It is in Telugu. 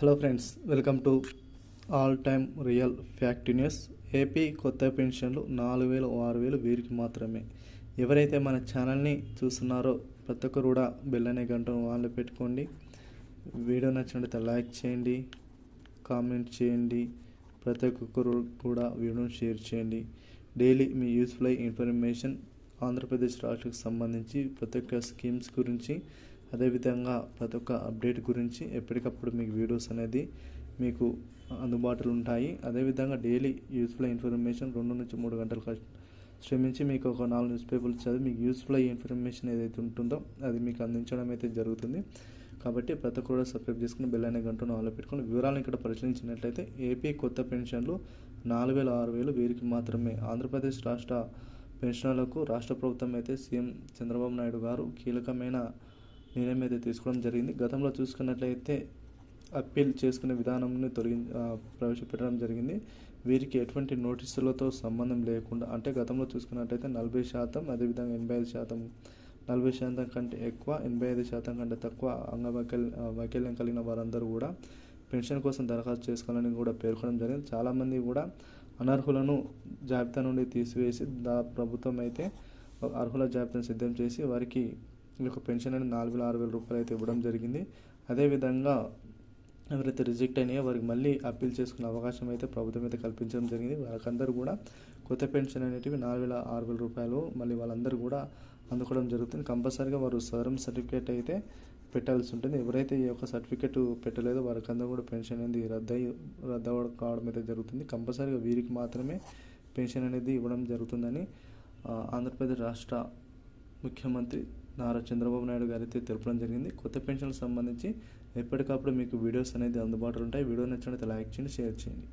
Hello friends welcome to all time real fact news AP కొత్త పెన్షన్లు నాలుగు వేలు ఆరు వేలు వీరికి మాత్రమే. ఎవరైతే మన ఛానల్ని చూస్తున్నారో ప్రతి ఒక్కరు కూడా బెల్ అనే గంటను వాళ్ళు పెట్టుకోండి. వీడియో నచ్చినట్లయితే లైక్ చేయండి కామెంట్ చేయండి ప్రతి ఒక్కరు కూడా వీడియోను షేర్ చేయండి. డైలీ మీ యూస్ఫుల్ ఇన్ఫర్మేషన్ ఆంధ్రప్రదేశ్ రాష్ట్రకు సంబంధించి ప్రతి ఒక్క స్కీమ్స్ గురించి అదేవిధంగా ప్రతి ఒక్క అప్డేట్ గురించి ఎప్పటికప్పుడు మీకు వీడియోస్ అనేది మీకు అందుబాటులో ఉంటాయి. అదేవిధంగా డైలీ యూస్ఫుల్ ఇన్ఫర్మేషన్ రెండు నుంచి మూడు గంటలు శ్రమించి మీకు ఒక నాలుగు న్యూస్ పేపర్లు చదివి మీకు యూస్ఫుల్ అయ్యే ఇన్ఫర్మేషన్ ఏదైతే ఉంటుందో అది మీకు అందించడం అయితే జరుగుతుంది. కాబట్టి ప్రతి ఒక్కరు సబ్స్క్రైబ్ చేసుకుని బెల్ అనే గంటను ఆలో పెట్టుకుని వివరాలను ఇక్కడ పరిశీలించినట్లయితే ఏపీ కొత్త పెన్షన్లు నాలుగు వేల ఆరు వేలు వీరికి మాత్రమే. ఆంధ్రప్రదేశ్ రాష్ట్ర పెన్షనర్లకు రాష్ట్ర ప్రభుత్వం అయితే సీఎం చంద్రబాబు నాయుడు గారు కీలకమైన నిర్ణయం అయితే తీసుకోవడం జరిగింది. గతంలో చూసుకున్నట్లయితే అప్పీల్ చేసుకునే విధానంని తొలగి ప్రవేశపెట్టడం జరిగింది. వీరికి ఎటువంటి నోటీసులతో సంబంధం లేకుండా అంటే గతంలో చూసుకున్నట్లయితే నలభై శాతం అదేవిధంగా ఎనభై ఐదు శాతం నలభై శాతం కంటే ఎక్కువ ఎనభై ఐదు శాతం కంటే తక్కువ అంగవైకల్ వైకల్యం కలిగిన వారందరూ కూడా పెన్షన్ కోసం దరఖాస్తు చేసుకోవాలని కూడా పేర్కొనడం జరిగింది. చాలామంది కూడా అనర్హులను జాబితా నుండి తీసివేసి దా ప్రభుత్వం అయితే అర్హుల జాబితాను సిద్ధం చేసి వారికి యొక్క పెన్షన్ అనేది నాలుగు వేల ఆరు వేల రూపాయలు అయితే ఇవ్వడం జరిగింది. అదేవిధంగా ఎవరైతే రిజెక్ట్ అయినాయో వారికి మళ్ళీ అప్పీల్ చేసుకునే అవకాశం అయితే ప్రభుత్వం అయితే కల్పించడం జరిగింది. వాళ్ళకందరూ కూడా కొత్త పెన్షన్ అనేటివి నాలుగు వేల ఆరు వేల రూపాయలు మళ్ళీ వాళ్ళందరూ కూడా అందుకోవడం జరుగుతుంది. కంపల్సరీగా వారు సదరం సర్టిఫికేట్ అయితే పెట్టాల్సి ఉంటుంది. ఎవరైతే ఈ యొక్క సర్టిఫికేట్ పెట్టలేదో వారికి అందరూ కూడా పెన్షన్ అనేది రద్దయి రద్దు కావడం అయితే జరుగుతుంది. కంపల్సరీగా వీరికి మాత్రమే పెన్షన్ అనేది ఇవ్వడం జరుగుతుందని ఆంధ్రప్రదేశ్ రాష్ట్ర ముఖ్యమంత్రి నారా చంద్రబాబు నాయుడు గారైతే అయితే తెలపడం జరిగింది. కొత్త పెన్షన్లకు సంబంధించి ఎప్పటికప్పుడు మీకు వీడియోస్ అనేది అందుబాటులో ఉంటాయి. వీడియో నచ్చినట్లయితే లైక్ చేయండి షేర్ చేయండి.